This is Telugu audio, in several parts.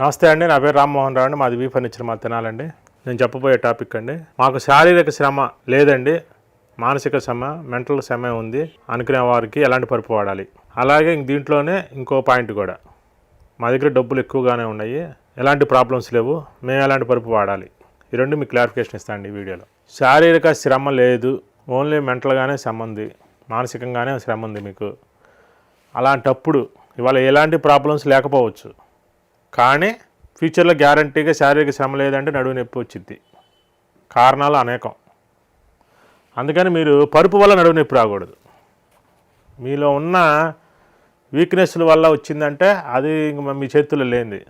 నమస్తే అండి నా పేరు రామ్మోహన్ రావు అండి మాది వీ ఫర్నిచర్ మా తినాలండి. నేను చెప్పబోయే టాపిక్ అండి. మాకు శారీరక శ్రమ లేదండి మానసిక శ్రమ మెంటల్ శ్రమ ఉంది అనుకునే వారికి ఎలాంటి పరుపు వాడాలి. అలాగే ఇంక దీంట్లోనే ఇంకో పాయింట్ కూడా. మా దగ్గర డబ్బులు ఎక్కువగానే ఉన్నాయి ఎలాంటి ప్రాబ్లమ్స్ లేవు మేము ఎలాంటి పరుపు వాడాలి? ఈ రెండు మీకు క్లారిఫికేషన్ ఇస్తాను ఈ వీడియోలో. శారీరక శ్రమ లేదు ఓన్లీ మెంటల్గానే శ్రమ ఉంది మానసికంగానే శ్రమ ఉంది మీకు. అలాంటప్పుడు ఇవాళ ఎలాంటి ప్రాబ్లమ్స్ లేకపోవచ్చు. కానీ ఫ్యూచర్లో గ్యారంటీగా శారీరక శ్రమ లేదంటే నడువు నొప్పి వచ్చింది కారణాలు అనేకం. అందుకని మీరు పరుపు వల్ల నడువు నొప్పి రాకూడదు. మీలో ఉన్న వీక్నెస్ల వల్ల వచ్చిందంటే అది ఇంక మీ చేతుల్లో లేనిది.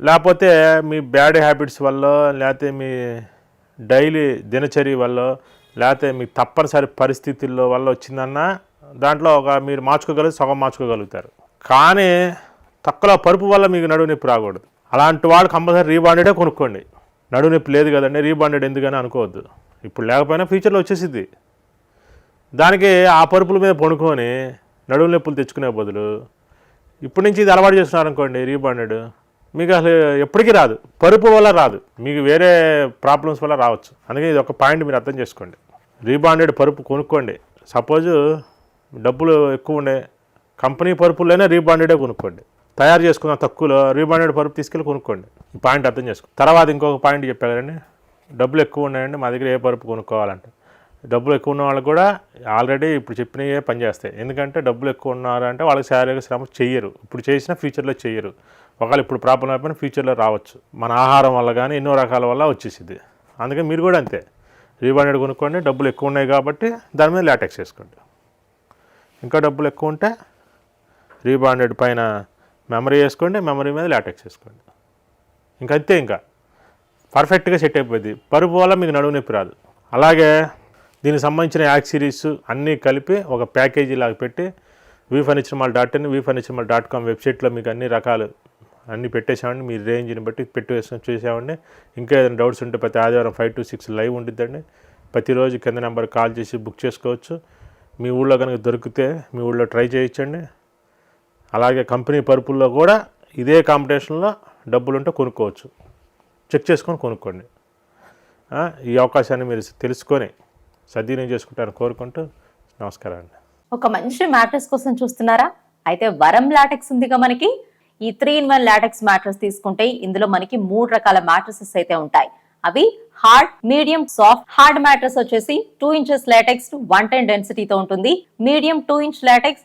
లేకపోతే మీ బ్యాడ్ హ్యాబిట్స్ వల్ల లేకపోతే మీ డైలీ దినచర్య వల్ల లేకపోతే మీ తప్పనిసరి పరిస్థితుల్లో వల్ల వచ్చిందన్నా దాంట్లో ఒక మీరు మార్చుకోగలిగి సగం మార్చుకోగలుగుతారు. కానీ తక్కువ పరుపు వల్ల మీకు నడువు నొప్పి రాకూడదు. అలాంటి వాడు కంపల్సరీ రీబాండెడే కొనుక్కోండి. నడువు నొప్పి లేదు కదండి రీబాండెడ్ ఎందుకని అనుకోవద్దు. ఇప్పుడు లేకపోయినా ఫ్యూచర్లో వచ్చేసిద్ది. దానికి ఆ పరుపుల మీద పడుకొని నడువు నొప్పులు తెచ్చుకునే బదులు ఇప్పటి నుంచి ఇది అలవాటు చేస్తున్నారు అనుకోండి రీబాండెడ్ మీకు అసలు ఎప్పటికీ రాదు. పరుపు వల్ల రాదు. మీకు వేరే ప్రాబ్లమ్స్ వల్ల రావచ్చు. అందుకే ఇది ఒక పాయింట్ మీరు అర్థం చేసుకోండి. రీబాండెడ్ పరుపు కొనుక్కోండి. సపోజ్ డబ్బులు ఎక్కువ ఉండే కంపెనీ పరుపుల్లోనే రీబాండెడే కొనుక్కోండి. తయారు చేసుకున్న తక్కువలో రీబాండెడ్ పరుపు తీసుకెళ్ళి కొనుక్కోండి. ఈ పాయింట్ అర్థం చేసుకో. తర్వాత ఇంకొక పాయింట్ చెప్పా కదండి. డబ్బులు ఎక్కువ ఉన్నాయండి మా దగ్గర ఏ పరుపు కొనుక్కోవాలంటే. డబ్బులు ఎక్కువ ఉన్న వాళ్ళు కూడా ఆల్రెడీ ఇప్పుడు చెప్పినవే పనిచేస్తాయి ఎందుకంటే డబ్బులు ఎక్కువ ఉన్నారంటే వాళ్ళకి శారీరక శ్రమ చెయ్యరు. ఇప్పుడు చేసినా ఫ్యూచర్లో చెయ్యరు. ఒకవేళ ఇప్పుడు ప్రాబ్లం అయిపోయినా ఫ్యూచర్లో రావచ్చు. మన ఆహారం వల్ల కానీ ఎన్నో రకాల వల్ల వచ్చేసింది అందుకే మీరు కూడా అంతే. రీబాండెడ్ కొనుక్కోండి. డబ్బులు ఎక్కువ ఉన్నాయి కాబట్టి దాని మీద లాటెక్స్ చేసుకోండి. ఇంకా డబ్బులు ఎక్కువ ఉంటే రీబాండెడ్ పైన మెమరీ వేసుకోండి మెమరీ మీద లాటెక్స్ వేసుకోండి. ఇంకా అంతే ఇంకా. పర్ఫెక్ట్గా సెట్ అయిపోయింది. పరుపు వల్ల మీకు నడువు నొప్పి రాదు. అలాగే దీనికి సంబంధించిన యాక్సిరీస్ అన్నీ కలిపి ఒక ప్యాకేజీ లాగా పెట్టి V furniture mall dot in V furniture mall dot com వెబ్సైట్లో మీకు అన్ని రకాలు అన్నీ పెట్టేసామండి మీ రేంజ్ని బట్టి పెట్టి వేసుకొని చూసామండి ఇంకా ఏదైనా డౌట్స్ ఉంటే ప్రతి ఆదివారం ఫైవ్ టు సిక్స్ లైవ్ ఉంటుందండి ప్రతిరోజు కింద నెంబర్ కాల్ చేసి బుక్ చేసుకోవచ్చు. మీ ఊళ్ళో కనుక దొరికితే మీ ఊళ్ళో ట్రై చేయొచ్చండి. అలాగే కంపెనీ పరుపుల్లో కూడా ఇదే కాంపిటీషన్లో డబ్బులు ఉంటే కొనుక్కోవచ్చు. చెక్ చేసుకొని కొనుక్కోండి. ఈ అవకాశాన్ని మీరు తెలుసుకొని సద్వినియోగం చేసుకుంటారని కోరుకుంటూ నమస్కారం అండి. ఒక మంచి మ్యాట్రెస్ కోసం చూస్తున్నారా? అయితే వరం లాటెక్స్ ఉందిగా మనకి. ఈ three in one latex mattress తీసుకుంటే ఇందులో మనకి మూడు రకాల మ్యాట్రసెస్ అయితే ఉంటాయి. అవి hard medium soft. Hard mattress వచ్చేసి two inches latex one ten డెన్సిటీతో ఉంటుంది. Medium two inch latex